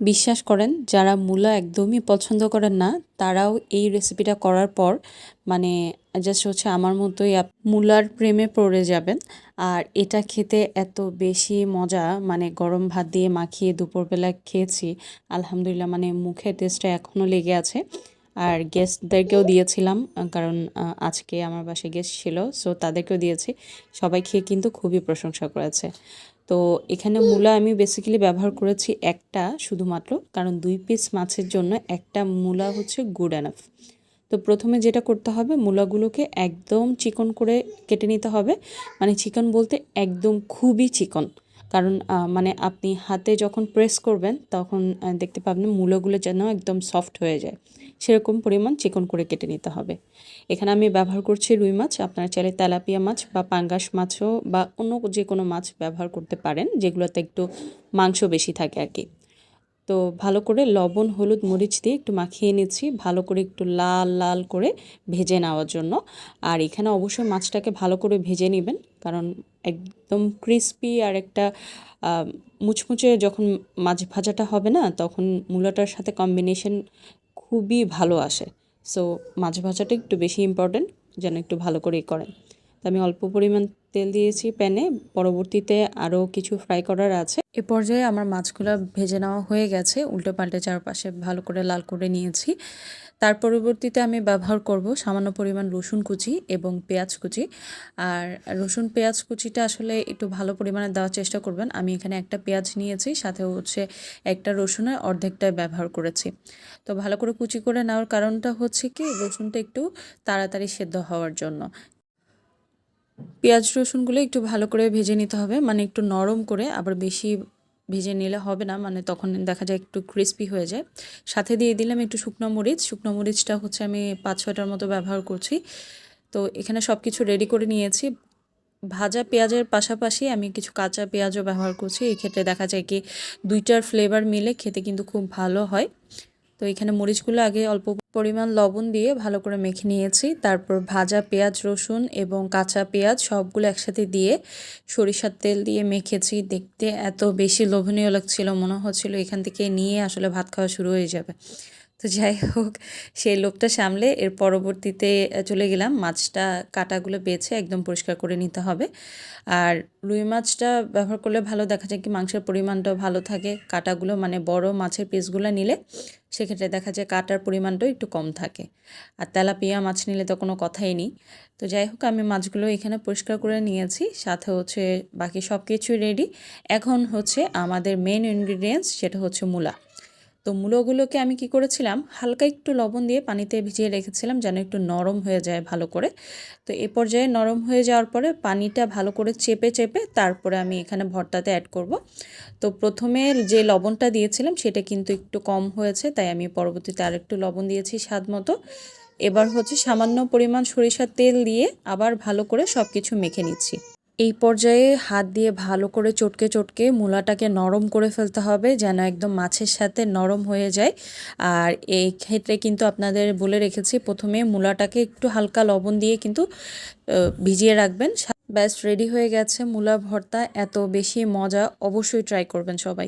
বিশ্বাস করেন, যারা মূলা একদমই পছন্দ করেন না, তারাও এই রেসিপিটা করার পর মানে জাস্ট হচ্ছে আমার মতোই মূলার প্রেমে পড়ে যাবেন। আর এটা খেতে এত বেশি মজা মানে গরম ভাত দিয়ে মাখিয়ে দুপুরবেলা খেয়েছি, আলহামদুলিল্লাহ মানে মুখের টেস্টটা এখনও লেগে আছে। আর গেস্টদেরকেও দিয়েছিলাম, কারণ আজকে আমার বাসায় গেস্ট ছিল সো তাদেরকেও দিয়েছি। সবাই খেয়ে কিন্তু খুবই প্রশংসা করেছে। তো এখানে মূলা আমি বেসিক্যালি ব্যবহার করেছি একটা শুধুমাত্র, কারণ দুই পিস মাছের জন্য একটা মূলা হচ্ছে গুড এনাফ তো প্রথমে যেটা করতে হবে, মূলাগুলোকে একদম চিকন করে কেটে নিতে হবে। মানে চিকন বলতে একদম খুবই চিকন। কারণ মানে আপনি হাতে যখন প্রেস করবেন, তখন দেখতে পাবেন মূলাগুলো যেন একদম সফট হয়ে যায়। সেরকম পরিমাণ চিকন করে কেটে নিতে হবে। এখানে আমি ব্যবহার করছি রুই মাছ, আপনারা চাইলে তেলাপিয়া মাছ বা পাঙ্গাস মাছও বা অন্য যে কোনো মাছ ব্যবহার করতে পারেন, যেগুলোতে একটু মাংস বেশি থাকে আর কি। তো ভালো করে লবণ, হলুদ, মরিচ দিয়ে একটু মাখিয়ে নিচ্ছি, ভালো করে একটু লাল লাল করে ভেজে নেওয়ার জন্য। আর এখানে অবশ্যই মাছটাকে ভালো করে ভেজে নেবেন, কারণ একদম ক্রিস্পি আর একটা মুচমুচে যখন মাছ ভাজাটা হবে না, তখন মূলাটার সাথে কম্বিনেশন খুবই ভালো আসে। সো মাছ ভাজাটা একটু বেশি ইম্পর্ট্যান্ট যেন একটু ভালো করেই করেন। আমি অল্প পরিমাণ তেল দিয়েছি প্যানে। পরবর্তীতে আরও কিছু ফ্রাই করার আছে। এ পর্যায়ে আমার মাছগুলো ভেজে নেওয়া হয়ে গেছে। উল্টো পাল্টে চারপাশে ভালো করে লাল করে নিয়েছি। তার পরবর্তীতে আমি ব্যবহার করব সামান্য পরিমাণ রসুন কুচি এবং পেঁয়াজ কুচি। আর রসুন পেঁয়াজ কুচিটা আসলে একটু ভালো পরিমাণে দেওয়ার চেষ্টা করবেন। আমি এখানে একটা পেঁয়াজ নিয়েছি, সাথে হচ্ছে একটা রসুনের অর্ধেকটাই ব্যবহার করেছি। তো ভালো করে কুচি করে নেওয়ার কারণটা হচ্ছে কি, রসুনটা একটু তাড়াতাড়ি সেদ্ধ হওয়ার জন্য। পেঁয়াজ রসুনগুলো একটু ভালো করে ভেজে নিতে হবে মানে একটু নরম করে, আবার বেশি ভেজে নিলে হবে না মানে তখন দেখা যায় একটু ক্রিস্পি হয়ে যায়। সাথে দিয়ে দিলাম একটু শুকনো মরিচ, শুকনো মরিচটা হচ্ছে আমি পাঁচ ছয়টার মতো ব্যবহার করছি। তো এখানে সব কিছু রেডি করে নিয়েছি। ভাজা পেঁয়াজের পাশাপাশি আমি কিছু কাঁচা পেঁয়াজও ব্যবহার করছি, এই ক্ষেত্রে দেখা যায় কি দুইটার ফ্লেভার মিলে খেতে কিন্তু খুব ভালো হয়। তো এখানে মরিচগুলো আগে অল্প পরিমাণ লবণ দিয়ে ভালো করে মেখে নিয়েছি। তারপর ভাজা পেঁয়াজ, রসুন এবং কাঁচা পেঁয়াজ সবগুলো একসাথে দিয়ে সরিষার তেল দিয়ে মেখেছি। দেখতে এত বেশি লোভনীয় লাগছিল, মনে হচ্ছিল এখান থেকে নিয়ে আসলে ভাত খাওয়া শুরু হয়ে যাবে। তো যাই হোক, সেই লোভটা সামলে এর পরবর্তীতে চলে গেলাম। মাছটা, কাটাগুলো বেছে একদম পরিষ্কার করে নিতে হবে। আর রুই মাছটা ব্যবহার করলে ভালো দেখা যায় কি, মাংসের পরিমাণটাও ভালো থাকে। কাটাগুলো মানে বড় মাছের পিসগুলো নিলে সেক্ষেত্রে দেখা যায় কাটার পরিমাণটাও একটু কম থাকে। আর তেলাপিয়া মাছ নিলে তো কোনো কথাই নেই। তো যাই হোক, আমি মাছগুলো এখানে পরিষ্কার করে নিয়েছি। সাথে হচ্ছে বাকি সব কিছুই রেডি এখন হচ্ছে আমাদের মেন ইনগ্রিডিয়েন্টস সেটা হচ্ছে মূলা। তো মূলোগুলোকে আমি কি করেছিলাম, হালকা একটু লবণ দিয়ে পানিতে ভিজিয়ে রেখেছিলাম যেন একটু নরম হয়ে যায় ভালো করে। তো এ পর্যায়ে নরম হয়ে যাওয়ার পরে পানিটা ভালো করে চেপে চেপে তারপরে আমি এখানে ভর্তাতে অ্যাড করব। তো প্রথমে যে লবণটা দিয়েছিলাম সেটা কিন্তু একটু কম হয়েছে, তাই আমি পরবর্তীতে আর একটু লবণ দিয়েছি স্বাদ মতো। এবার হচ্ছে সামান্য পরিমাণ সরিষার তেল দিয়ে আবার ভালো করে সব কিছু মেখে নিচ্ছি। এই পর্যায়ে হাত দিয়ে ভালো করে চটকে চটকে মূলাটাকে নরম করে ফেলতে হবে যেন একদম মাছের সাথে নরম হয়ে যায়। আর এই ক্ষেত্রে কিন্তু আপনাদের বলে রেখেছি, প্রথমে মূলাটাকে একটু হালকা লবণ দিয়ে কিন্তু ভিজিয়ে রাখবেন। ব্যাস, রেডি হয়ে গেছে মূলা ভর্তা। এত বেশি মজা অবশ্যই ট্রাই করবেন সবাই।